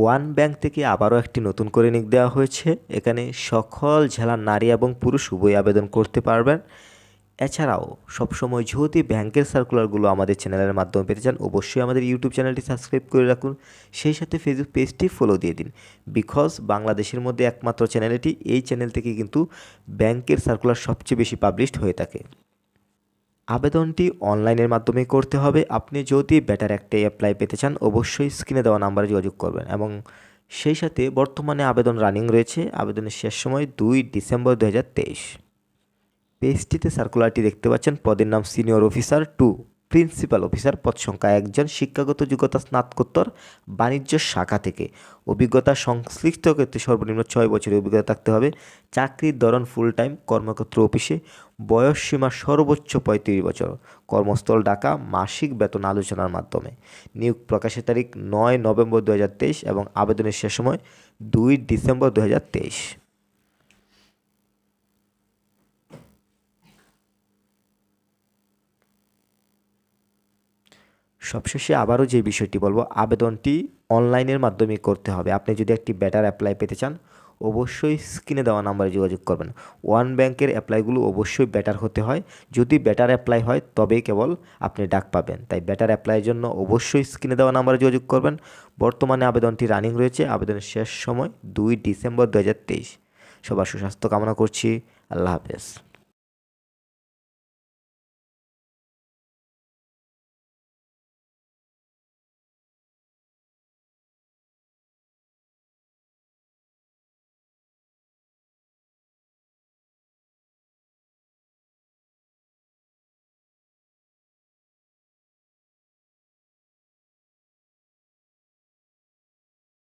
One bank থেকে আবারও একটি নতুন করে নিক দেওয়া হয়েছে। এখানে সকল জেলার নারী এবং পুরুষ উভয় আবেদন করতে পারবেন। এছাড়াও সবসময় যদি ব্যাংকের সার্কুলারগুলো আমাদের চ্যানেলের মাধ্যমে পেতে চান, অবশ্যই আমাদের ইউটিউব চ্যানেলটি সাবস্ক্রাইব করে রাখুন। সেই সাথে ফেসবুক পেজটি ফলো দিয়ে দিন। বিকজ বাংলাদেশের মধ্যে একমাত্র চ্যানেল এটি এই চ্যানেল থেকে কিন্তু ব্যাংকের সার্কুলার সবচেয়ে বেশি পাবলিশড হয়ে থাকে। আবেদনটি অনলাইনের মাধ্যমে করতে হবে। আপনি যদি ব্যাটার একটা অ্যাপ্লাই পেতে চান, অবশ্যই স্ক্রিনে দেওয়া নাম্বারে যোগাযোগ করবেন এবং সেই সাথে বর্তমানে আবেদন রানিং রয়েছে। আবেদনের শেষ সময় দুই ডিসেম্বর দু হাজার তেইশ। পেজটিতে সার্কুলারটি দেখতে পাচ্ছেন, পদের নাম senior officer to principal officer পদ সংখ্যা একজন শিক্ষাগত যোগ্যতা স্নাতকোত্তর বাণিজ্য শাখা থেকে। অভিজ্ঞতা সংশ্লিষ্ট ক্ষেত্রে সর্বনিম্ন ছয় বছরের অভিজ্ঞতা থাকতে হবে। চাকরির ধরন ফুল টাইম কর্মক্ষেত্র অফিসে বয়স সীমা সর্বোচ্চ পঁয়ত্রিশ বছর। কর্মস্থল ডাকা মাসিক বেতন আলোচনার মাধ্যমে। নিয়োগ প্রকাশের তারিখ নয় নভেম্বর দু হাজার তেইশ এবং আবেদনের শেষ সময় দুই ডিসেম্বর দু হাজার তেইশ। সবশেষে আবারও যে বিষয়টি বলব, আবেদনটি অনলাইনের মাধ্যমে করতে হবে। আপনি যদি একটি বেটার অ্যাপ্লাই পেতে চান, অবশ্যই স্ক্রিনে দেওয়া নাম্বারে যোগাযোগ করবেন। ওয়ান ব্যাংকের অ্যাপ্লাইগুলো অবশ্যই বেটার হতে হয়। যদি বেটার অ্যাপ্লাই হয়, তবেই কেবল আপনি ডাক পাবেন। তাই বেটার অ্যাপ্লাইয়ের জন্য অবশ্যই স্ক্রিনে দেওয়া নাম্বারে যোগাযোগ করবেন। বর্তমানে আবেদনটি রানিং রয়েছে। আবেদনের শেষ সময় দুই ডিসেম্বর দু হাজার তেইশ। সবার সুস্বাস্থ্য কামনা করছি। আল্লাহ হাফেজ।